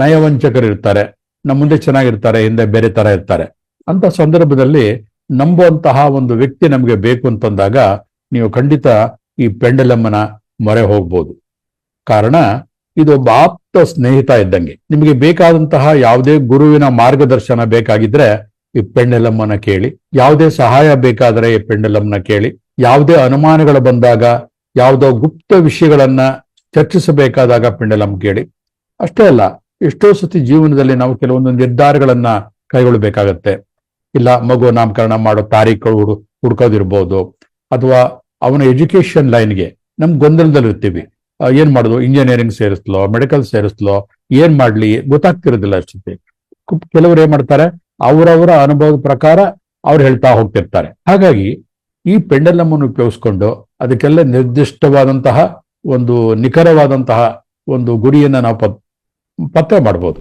ನಯವಂಚಕರು ಇರ್ತಾರೆ ನಮ್ಮ ಮುಂದೆ ಚೆನ್ನಾಗಿರ್ತಾರೆ, ಹಿಂದೆ ಬೇರೆ ತರ ಇರ್ತಾರೆ. ಅಂತ ಸಂದರ್ಭದಲ್ಲಿ ನಂಬುವಂತಹ ಒಂದು ವ್ಯಕ್ತಿ ನಮಗೆ ಬೇಕು ಅಂತಂದಾಗ ನೀವು ಖಂಡಿತ ಈ ಪೆಂಡಲಮ್ಮನ ಮೊರೆ ಹೋಗ್ಬೋದು. ಕಾರಣ ಇದೊಬ್ಬ ಆಪ್ತ ಸ್ನೇಹಿತ ಇದ್ದಂಗೆ. ನಿಮಗೆ ಬೇಕಾದಂತಹ ಯಾವುದೇ ಗುರುವಿನ ಮಾರ್ಗದರ್ಶನ ಬೇಕಾಗಿದ್ರೆ ಈ ಪೆಂಡಲಮ್ಮನ ಕೇಳಿ. ಯಾವುದೇ ಸಹಾಯ ಬೇಕಾದರೆ ಈ ಪೆಂಡಲಮ್ಮನ ಕೇಳಿ. ಯಾವುದೇ ಅನುಮಾನಗಳು ಬಂದಾಗ, ಯಾವುದೋ ಗುಪ್ತ ವಿಷಯಗಳನ್ನ ಚರ್ಚಿಸಬೇಕಾದಾಗ ಪೆಂಡಲಮ್ಮ ಕೇಳಿ. ಅಷ್ಟೇ ಅಲ್ಲ ಎಷ್ಟೋ ಸತಿ ಜೀವನದಲ್ಲಿ ನಾವು ಕೆಲವೊಂದು ನಿರ್ಧಾರಗಳನ್ನ ಕೈಗೊಳ್ಳಬೇಕಾಗತ್ತೆ. ಇಲ್ಲ, ಮಗು ನಾಮಕರಣ ಮಾಡೋ ತಾರೀಖು ಹುಡು, ಹುಡ್ಕೋದಿರ್ಬೋದು, ಅಥವಾ ಅವನ ಎಜುಕೇಶನ್ ಲೈನ್ಗೆ ನಮ್ ಗೊಂದಲದಲ್ಲಿ ಇರ್ತೀವಿ. ಏನ್ ಮಾಡೋದು? ಇಂಜಿನಿಯರಿಂಗ್ ಸೇರಿಸ್ಲೋ, ಮೆಡಿಕಲ್ ಸೇರಿಸ್ಲೋ, ಏನ್ ಮಾಡ್ಲಿ ಗೊತ್ತಾಗ್ತಿರೋದಿಲ್ಲ ಅಷ್ಟೇ. ಕೆಲವರು ಏನ್ ಮಾಡ್ತಾರೆ? ಅವರವರ ಅನುಭವದ ಪ್ರಕಾರ ಅವ್ರು ಹೇಳ್ತಾ ಹೋಗ್ತಿರ್ತಾರೆ. ಹಾಗಾಗಿ ಈ ಪೆಂಡಲಮ್ಮನ್ನು ಉಪಯೋಗಿಸ್ಕೊಂಡು ಅದಕ್ಕೆಲ್ಲ ನಿರ್ದಿಷ್ಟವಾದಂತಹ ಒಂದು ನಿಖರವಾದಂತಹ ಒಂದು ಗುರಿಯನ್ನ ನಾವು ಪತ್ತೆ ಮಾಡ್ಬೋದು.